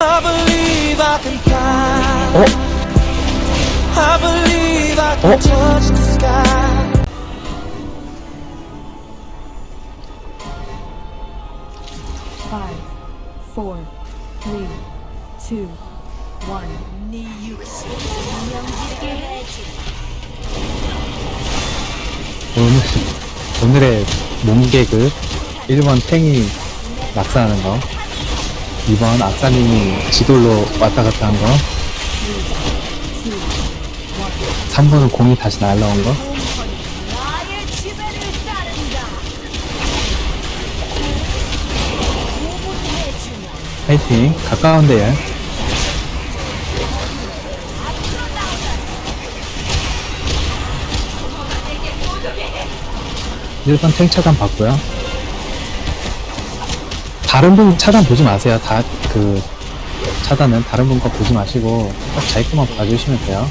I believe I can fly. 어? I believe I can 어? touch the sky. Five, four, three, two, one. 오늘, 오늘의 몸개그 1번 탱이 낙사하는 거 2번 악사님이 지돌로 왔다 갔다 한 거. 3번은 공이 다시 날라온 거. 파이팅. 가까운데 요 일반 탱 차단 받고요 다른 분 차단 보지 마세요. 다 그 차단은 다른 분 거 보지 마시고 딱 자기 것만 봐주시면 돼요.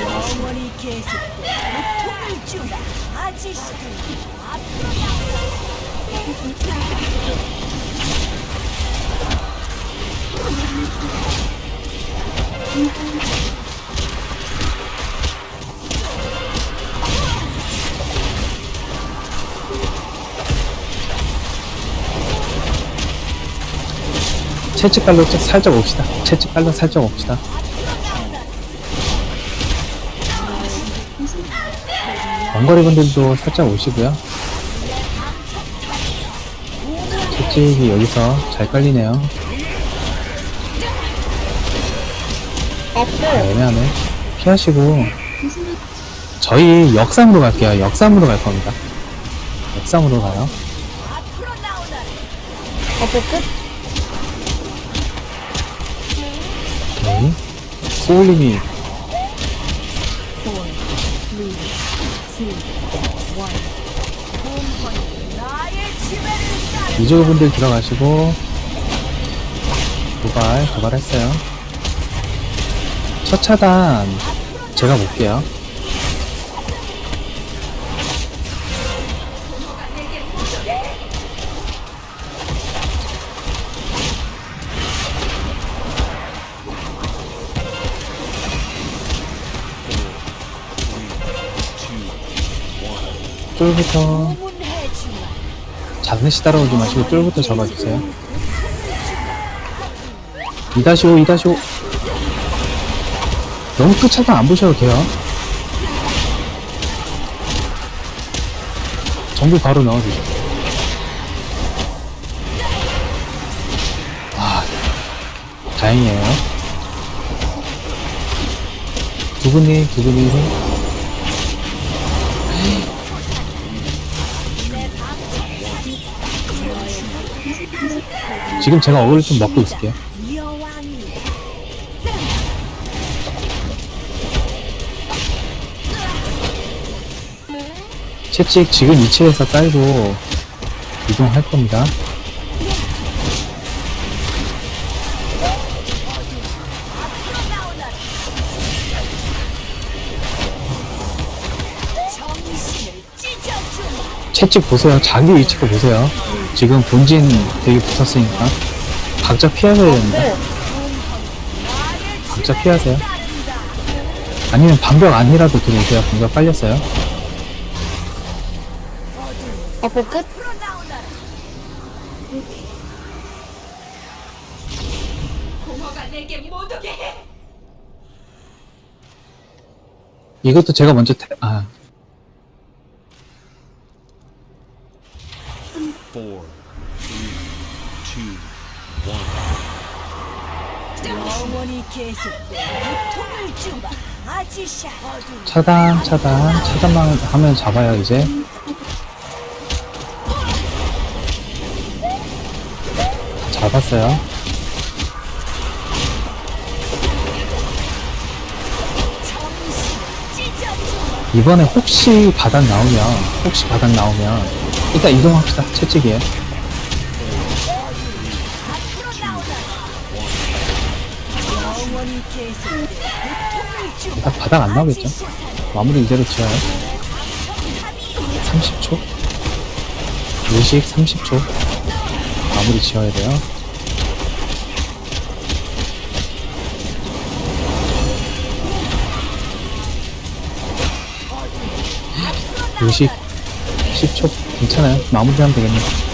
영원히 채찍갈로 좀 살짝 옵시다. 채찍갈로 살짝 옵시다. 원거리 분들도 살짝 오시고요. 채찍이 여기서 잘 깔리네요. 아, 애매하네. 피하시고. 저희 역삼으로 갈게요. 역삼으로 갈 겁니다. 역삼으로 가요. 앞으로 네. 소울님이 Four, three, two, one. 나의 지배를 따른다. 이조 분들 들어가시고 도발 도발했어요 첫 차단 제가 볼게요 쫄부터. 장례시 따라오지 마시고 쫄부터 잡아주세요. 2-5 2-5 너무 끝 차단 안 보셔도 돼요. 전부 바로 넣어주세요. 아 다행이에요. 두 분이 두 분이 지금 제가 어그를 좀 먹고 있을게요 채찍 지금 위치에서 깔고 이동할 겁니다. 채찍 보세요. 자기 위치도 보세요. 지금 본진 되게 붙었으니까 각자 피하셔야 됩니다. 각자 피하세요. 아니면 방벽 안이라도 들어오세요. 방벽 빨렸어요. 공허가 내게 못 오게 해. 이것도 제가 먼저 태... 아 four, three, two, 영원히 계속돼. 고통을 주마. 아지샤. 차단 차단 차단만 하면 잡아요 이제. 잡았어요. 이번에 혹시 바닥 나오면 혹시 바닥 나오면 일단 이동합시다 채찍이에 일단 바닥 안 나오겠죠 마무리 이대로 지어요 30초 의식 30초 마무리 지어야 돼요. 의식 10초 괜찮아요. 마무리하면 되겠네.